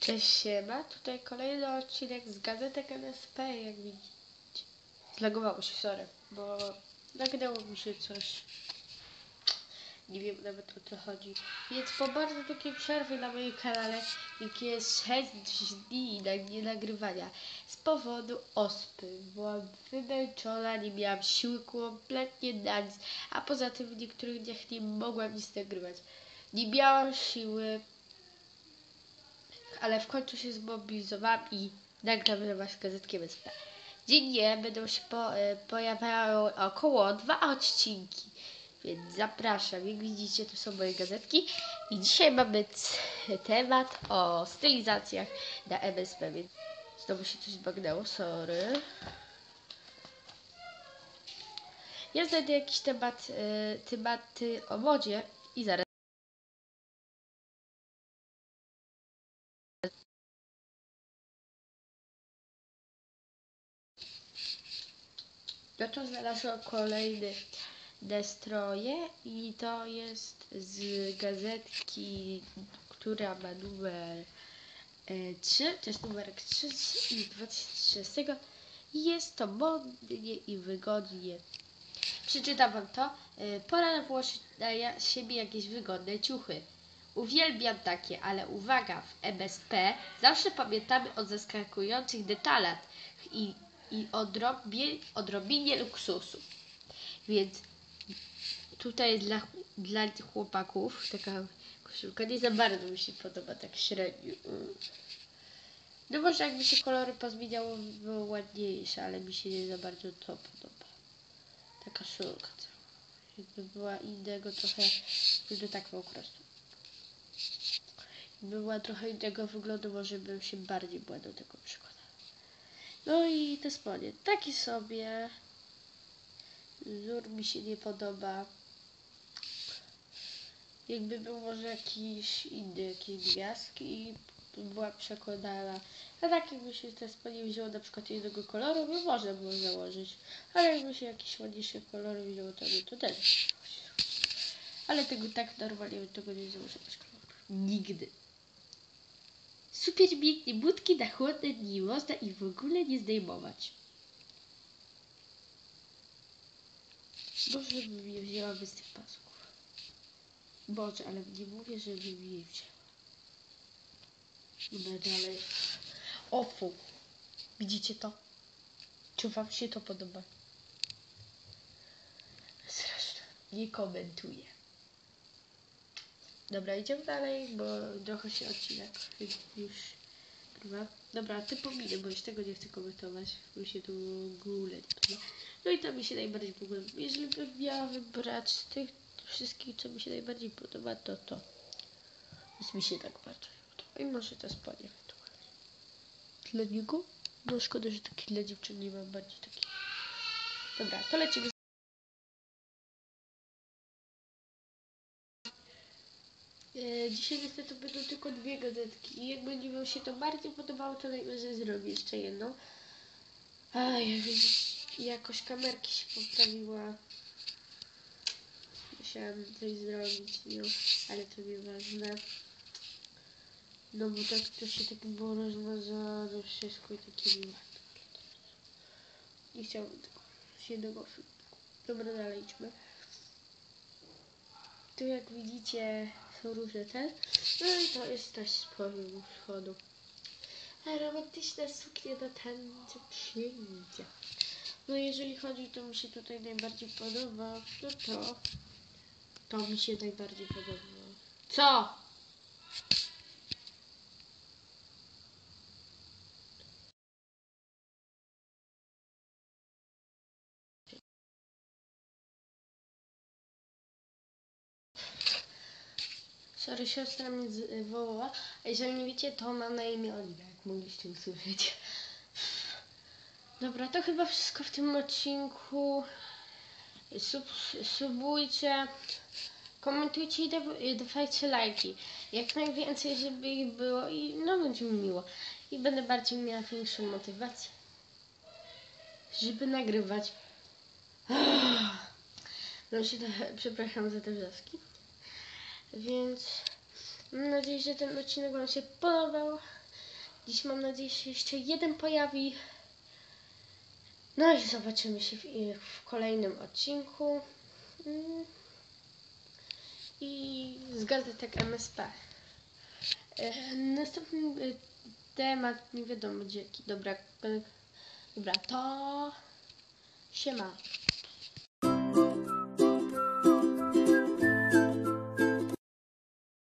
Cześć siema, tutaj kolejny odcinek z Gazetek NSP, jak widzicie. Zlagowało się, sorry, bo nagnęło mi się coś. Nie wiem nawet o co chodzi. Więc po bardzo długiej przerwie na moim kanale, jakie jest 6 dni na nie nagrywania, z powodu ospy. Byłam wymęczona, nie miałam siły kompletnie na nic, a poza tym w niektórych dniach nie mogłam nic nagrywać. Nie miałam siły, ale w końcu się zmobilizowałam i nagram dla Was gazetki MSP. Dziennie będą się po, e, pojawiały około dwa odcinki, więc zapraszam. Jak widzicie, to są moje gazetki i dzisiaj mamy temat o stylizacjach na MSP, więc znowu się coś zbagnęło, sorry. Ja znajdę jakiś temat, e, tematy o modzie i zaraz No to znalazłam kolejny destroje i to jest z gazetki, która ma numer e, 3, to jest numerek 3 z 2013 i jest to modnie i wygodnie. Przeczytam wam to. E, Pora włożyć na siebie jakieś wygodne ciuchy. Uwielbiam takie, ale uwaga, w MSP zawsze pamiętamy o zaskakujących detalach i, i odrobie, odrobinie luksusu. Więc tutaj dla, dla chłopaków taka koszulka nie za bardzo mi się podoba, tak średnio. No może jakby się kolory pozmieniało, by było ładniejsze, ale mi się nie za bardzo to podoba. Ta koszulka. Jakby była innego trochę, no tak po prostu. Jakby była trochę innego wyglądu, może bym się bardziej była do tego przykładała. No i te spodnie. Taki sobie. Wzór mi się nie podoba. Jakby był może jakiś inny, jakieś gwiazdki, była przekonana. A tak jakby się te spodnie wzięło na przykład jednego koloru, by można było założyć. Ale jakby się jakiś ładniejszy kolor wzięło, to, by to też. Ale tego tak normalnie tego nie koloru. Nigdy. Super pięknie, budki na chłodne dni można ich w ogóle nie zdejmować. Może bym je wzięła bez tych pasków. Boże, ale nie mówię, żebym je wzięła. Idę dalej. Ofu. Widzicie to? Czy wam się to podoba? Zresztą nie komentuję. Dobra, idziemy dalej, bo trochę się odcinek już. Dobra, ty pominę, bo już tego nie chcę komentować, mi się nie podoba. No i to mi się najbardziej ogóle, jeżeli bym miała wybrać z tych wszystkich, co mi się najbardziej podoba, to to. Więc mi się tak bardzo podoba. I może to spodnie ewentualnie. Dla niego? No szkoda, że taki dla dziewczyn nie mam bardziej taki. Dobra, to lecimy. Dzisiaj niestety będą tylko dwie gazetki i jak będzie wam się to bardziej podobało, to najwyżej zrobię jeszcze jedną. Aj, jakoś kamerki się poprawiła. Musiałam coś zrobić, no, ale to nieważne. No bo tak to się tak było rozmazane wszystko i takie nieładne. Nie chciałam tego jednego filmu. Dobra, dalej idźmy. Tu jak widzicie są różne te. No i to jest też z poziomu schodu. A romantyczna suknia na tańce przyjdzie. No jeżeli chodzi, to mi się tutaj najbardziej podoba, no to to mi się najbardziej podoba. Co? Sorry, siostra mnie wołała. A jeżeli nie wiecie, to mam na imię Oliwia, jak mogliście usłyszeć. Dobra, to chyba wszystko w tym odcinku. Sub, subujcie, komentujcie i da- i dawajcie lajki. Jak najwięcej, żeby ich było i no będzie mi miło. I będę bardziej miała większą motywację, żeby nagrywać. No się przepraszam za te wrzaski. Więc mam nadzieję, że ten odcinek Wam się podobał. Dziś mam nadzieję, że się jeszcze jeden pojawi. No i zobaczymy się w, w kolejnym odcinku. Mm. I z gazetek MSP. E, Następny e, temat, nie wiadomo gdzie jaki. Dobra, e, dobra, to się ma.